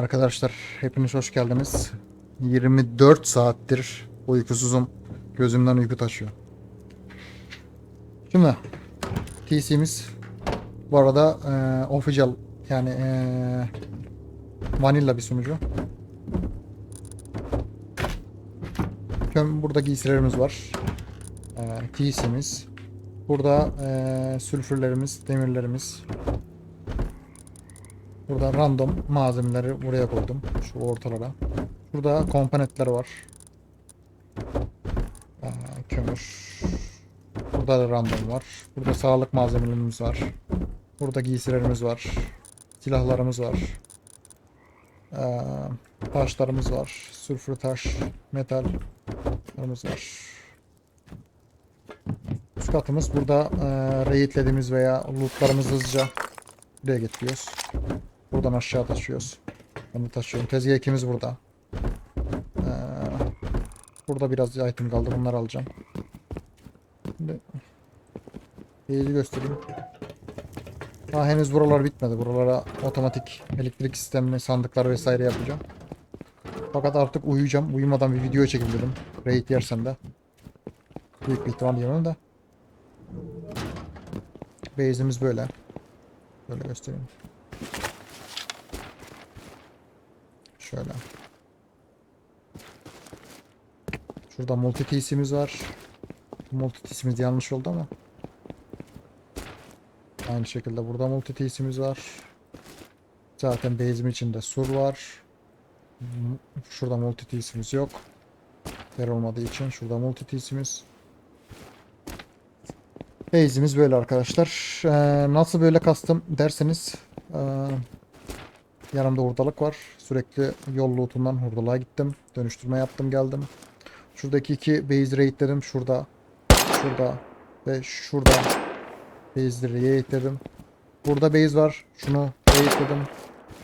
Arkadaşlar hepiniz hoş geldiniz. 24 saattir uykusuzum. Gözümden uyku taşıyor. Şimdi TC'miz bu arada e, official yani e, vanilla bir sunucu. Burada giysilerimiz var. E, TC'miz. Burada e, sülfürlerimiz, demirlerimiz, Burada random malzemeleri buraya koydum. Şu ortalara. Burada komponentler var. Aa, kömür. Burada da random var. Burada sağlık malzemelerimiz var. Burada giysilerimiz var. Silahlarımız var. Aa, taşlarımız var. Sülfür taş, metallerimiz var. Üst katımız burada e, raidlediğimiz veya lootlarımızı hızlıca buraya getiriyoruz. Buradan aşağı taşıyoruz. De taşıyorum. Tezgah ikimiz burada. Ee, burada biraz item kaldı. Bunları alacağım. Şimdi Base'i göstereyim. Daha henüz buralar bitmedi. Buralara otomatik elektrik sistemini, sandıklar vesaire yapacağım. Fakat artık uyuyacağım. Uyumadan bir video çekeyim dedim. Raid yersem de. Büyük bir ihtimal yemem de. Base'imiz böyle. Böyle göstereyim. Şöyle. Şurada multi TC'miz var. Multi TC'miz yanlış oldu ama. Aynı şekilde burada multi TC'miz var. Zaten base'im içinde sur var. Şurada multi TC'miz yok. Yer olmadığı için şurada multi TC'miz. Base'imiz böyle arkadaşlar. Ee, nasıl böyle custom derseniz ee, Yanımda hurdalık var. Sürekli yol lootundan hurdalığa gittim. Dönüştürme yaptım geldim. Şuradaki iki base raidlerim şurada. Şurada. Ve şurada. Base'leri raidledim. Burada base var. Şunu raidledim.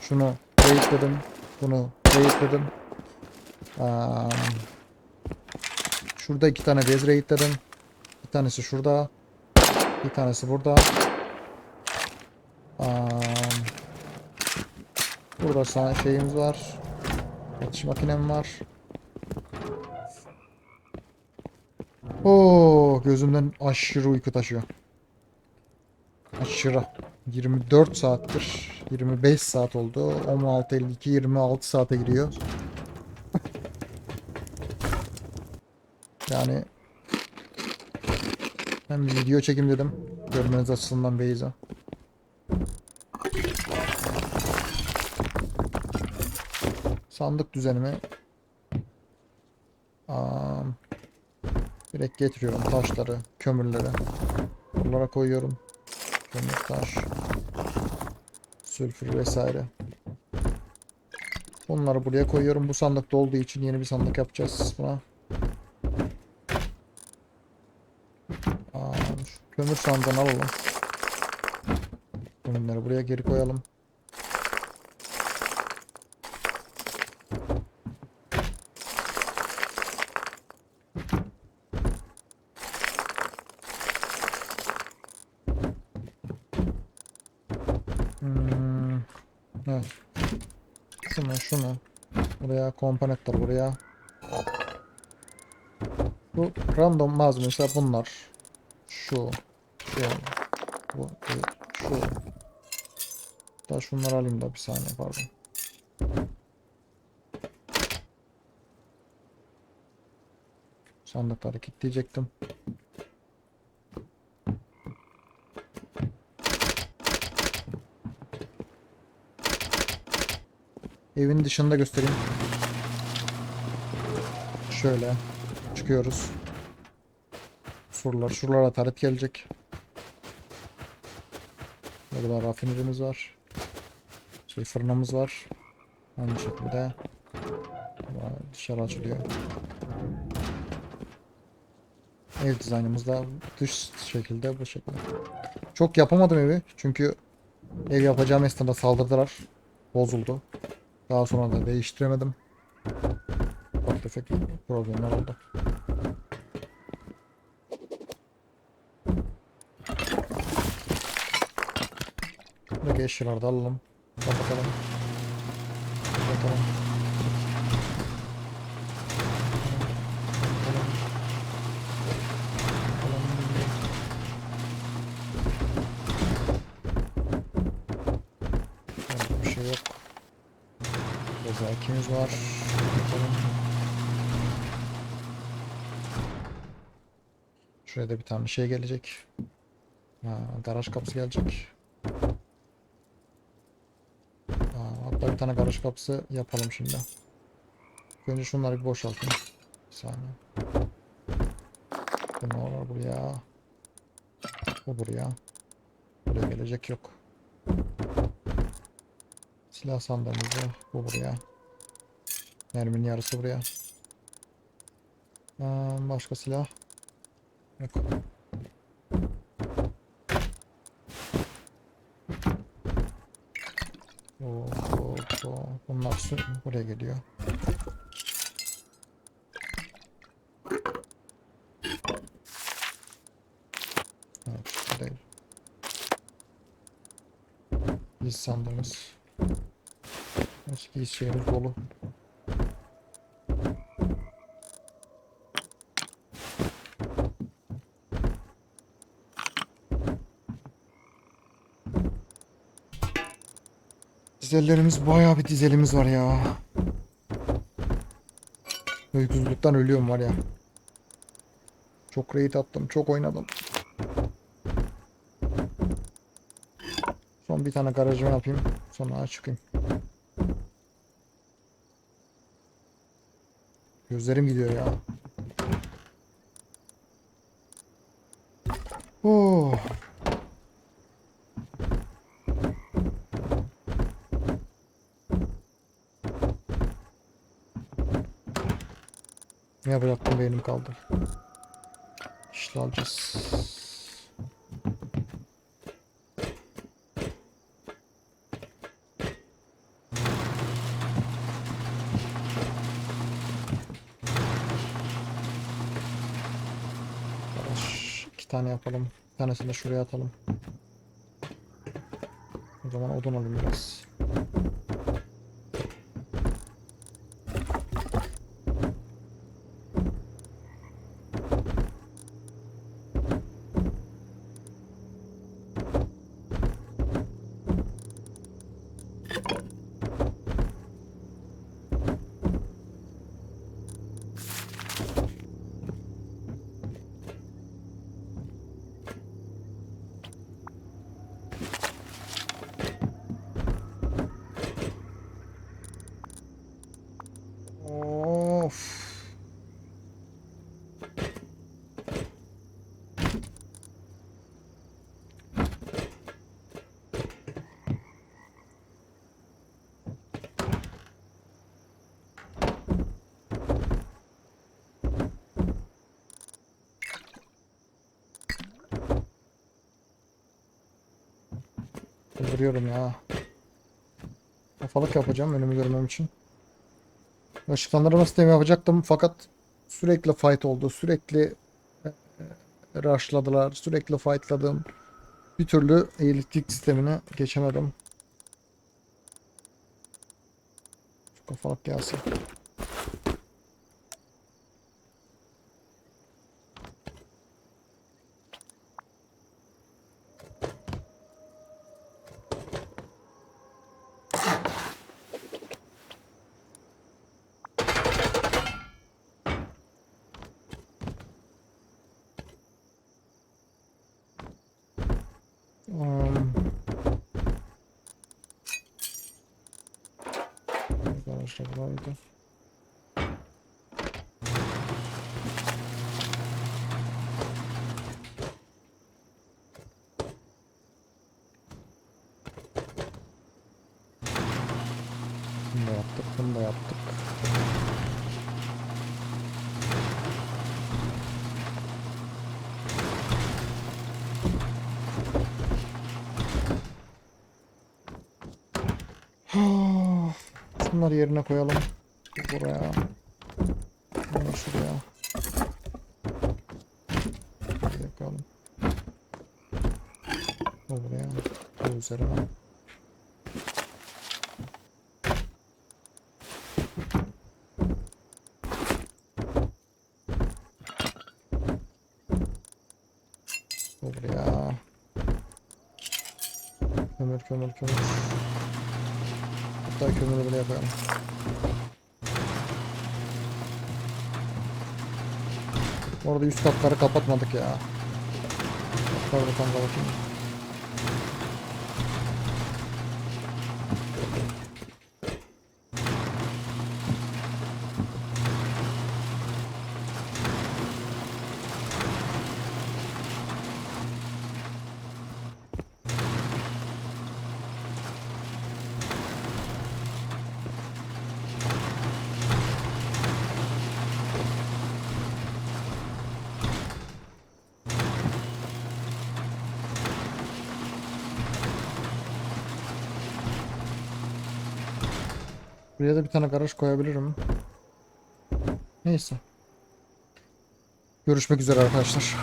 Şunu raidledim. Bunu raidledim. Şurada iki tane base raidledim. Bir tanesi şurada. Bir tanesi burada. Burada sana şeyimiz var. Atış makinem var. Oo, gözümden aşırı uyku taşıyor. Aşırı. 24 saattir. 25 saat oldu. 16.52 26 saate giriyor. yani ben bir video çekim dedim. Görmeniz açısından Beyza. Sandık düzenimi Aa, direkt getiriyorum taşları, kömürleri. Bunlara koyuyorum. Kömür, taş, sülfür vesaire. Bunları buraya koyuyorum. Bu sandıkta olduğu için yeni bir sandık yapacağız buna. Aa, kömür sandığını alalım. Bunları buraya geri koyalım. Evet. Şunu şunu. Buraya komponentler buraya. Bu random malzemeler bunlar. Şu. Şu. Bu. bu, Şu. Daha şunları alayım da bir saniye pardon. Sandıkları kilitleyecektim. Evin dışında göstereyim. Şöyle çıkıyoruz. Surlar, şuralara taret gelecek. Burada rafinerimiz var. Şey fırınımız var. Aynı şekilde dışarı açılıyor. Ev dizaynımız da dış şekilde bu şekilde. Çok yapamadım evi çünkü ev yapacağım esnada saldırdılar. Bozuldu. Daha sonra da değiştiremedim. Ufak tefek problemler oldu. Buradaki eşyaları da alalım. Kapatalım. Tamam, Bir şey yok. Burada ikimiz var. Bakalım. Şuraya da bir tane şey gelecek. Ha, garaj kapısı gelecek. Aa, hatta bir tane garaj kapısı yapalım şimdi. Önce şunları bir boşaltayım. Bir saniye. Bu ne olur buraya? Bu buraya. Buraya gelecek yok. Silah sandığımızda bu buraya. Merminin yarısı buraya. Aa, başka silah. Yok. Oo, oo, oo. Bunlar buraya geliyor. Evet, değil. Biz sandığımız. Eski şeyimiz dolu. Dizellerimiz bayağı bir dizelimiz var ya. Uykusuzluktan ölüyorum var ya. Çok raid attım, çok oynadım. Son bir tane garajımı yapayım, sonra çıkayım. Gözlerim gidiyor ya. Oh. Ne yapacaktım beynim kaldı. İşte alacağız. İki tane yapalım. Bir tanesini de şuraya atalım. O zaman odun alayım biraz. Öldürüyorum ya. Kafalık yapacağım önümü görmem için. Işıklandırma sistemi yapacaktım fakat sürekli fight oldu. Sürekli e, e, rushladılar. Sürekli fightladım. Bir türlü elektrik sistemine geçemedim. Şu kafalık gelsin. Buraydı. Bunu da yaptık, bunu da yaptık. Şunları yerine koyalım. Buraya. Bunu şuraya. Buraya koyalım. Bunu buraya. Bu üzerine. Bu buraya. Kömür kömür kömür. Hatta kömürü buraya koyalım. Orada üst katları kapatmadık ya. Katları da tam Buraya da bir tane garaj koyabilirim. Neyse. Görüşmek üzere arkadaşlar.